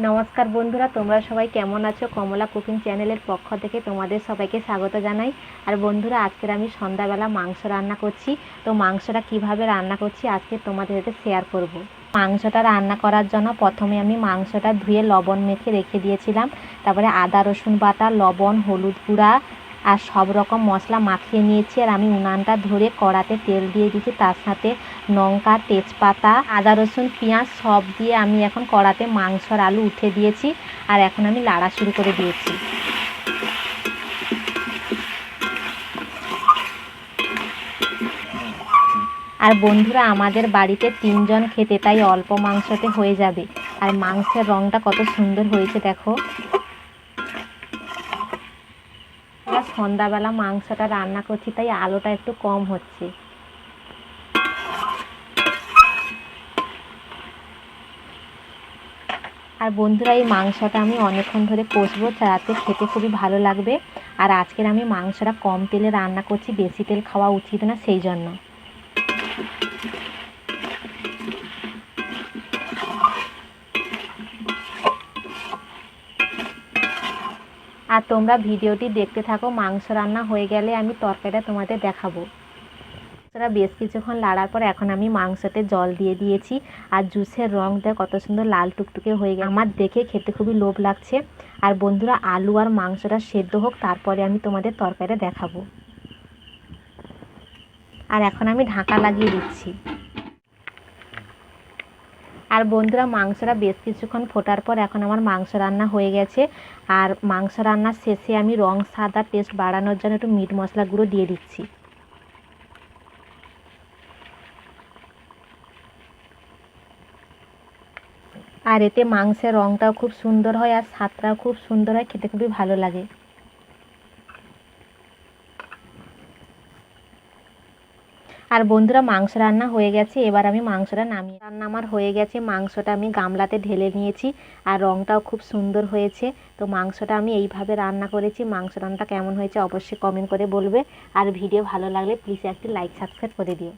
নমস্কার বন্ধুরা, তোমরা সবাই কেমন আছো? কমলা কুকিং চ্যানেলের পক্ষ থেকে তোমাদের সবাইকে স্বাগত জানাই। আর বন্ধুরা, আজকের আমি সন্ধ্যাবেলা মাংস রান্না করছি। তো মাংসটা কীভাবে রান্না করছি আজকে তোমাদের সাথে শেয়ার করব। মাংসটা রান্না করার জন্য প্রথমে আমি মাংসটা ধুয়ে লবণ মেখে রেখে দিয়েছিলাম। তারপরে আদা রসুন বাটা, লবণ, হলুদ গুঁড়া আর সব রকম মশলা মাখিয়ে নিয়েছি আর আমি উনানটা ধরে কড়াতে তেল দিয়ে দিয়েছি। তার সাথে লঙ্কা, তেজপাতা, আদা, রসুন, পেঁয়াজ সব দিয়ে আমি এখন কড়াতে মাংস আর আলু উঠে দিয়েছি আর এখন আমি লাড়া শুরু করে দিয়েছি। আর বন্ধুরা, আমাদের বাড়িতে তিনজন খেতে তাই অল্প মাংসতে হয়ে যাবে। আর মাংসের রঙটা কত সুন্দর হয়েছে দেখো। সন্ধ্যাবেলা মাংসটা রান্না করছি, তাই আলোটা একটু কম হচ্ছে। আর বন্ধুরা, এই মাংসটা আমি অনেকক্ষণ ধরে কষবো রাতে খেতে খুবই ভালো লাগবে। আর আজকের আমি মাংসটা কম তেলে রান্না করছি, বেশি তেল খাওয়া উচিত না, সেই জন্য। আর তোমরা ভিডিওটি দেখতে থাকো, মাংস রান্না হয়ে গেলে আমি তরকারিটা তোমাদের দেখাবো। মাংসটা বেশ কিছুক্ষণ লাড়ার পর এখন আমি মাংসতে জল দিয়ে দিয়েছি আর জুসের রঙটা কত সুন্দর লাল টুকটুকে হয়ে গেছে। আমার দেখে খেতে খুবই লোভ লাগছে। আর বন্ধুরা, আলু আর মাংসটা সেদ্ধ হোক, তারপরে আমি তোমাদের তরকারিটা দেখাবো। আর এখন আমি ঢাকা লাগিয়ে দিচ্ছি। আর বন্ধুরা, মাংসটা বেশ কিছুক্ষণ ফোটার পর এখন আমার মাংস রান্না হয়ে গেছে। আর মাংস রান্নার শেষে আমি রং সাদা টেস্ট বাড়ানোর জন্য একটু মিট মশলা গুঁড়ো দিয়ে দিচ্ছি। আর এতে মাংসের রঙটাও খুব সুন্দর হয় আর স্বাদটাও খুব সুন্দর হয়, খেতে খুবই ভালো লাগে। আর বন্ধুরা, মাংস রান্না হয়ে গেছে, এবার আমি মাংসটা নামিয়ে রান্না আমার হয়ে গেছে, মাংসটা আমি গামলাতে ঢেলে নিয়েছি, আর রঙটাও খুব সুন্দর হয়েছে। তো মাংসটা আমি এইভাবে রান্না করেছি, মাংস রান্নাটা কেমন হয়েছে অবশ্যই কমেন্ট করে বলবে। আর ভিডিও ভালো লাগলে প্লিজ একটি লাইক সাবস্ক্রাইব করে দিও।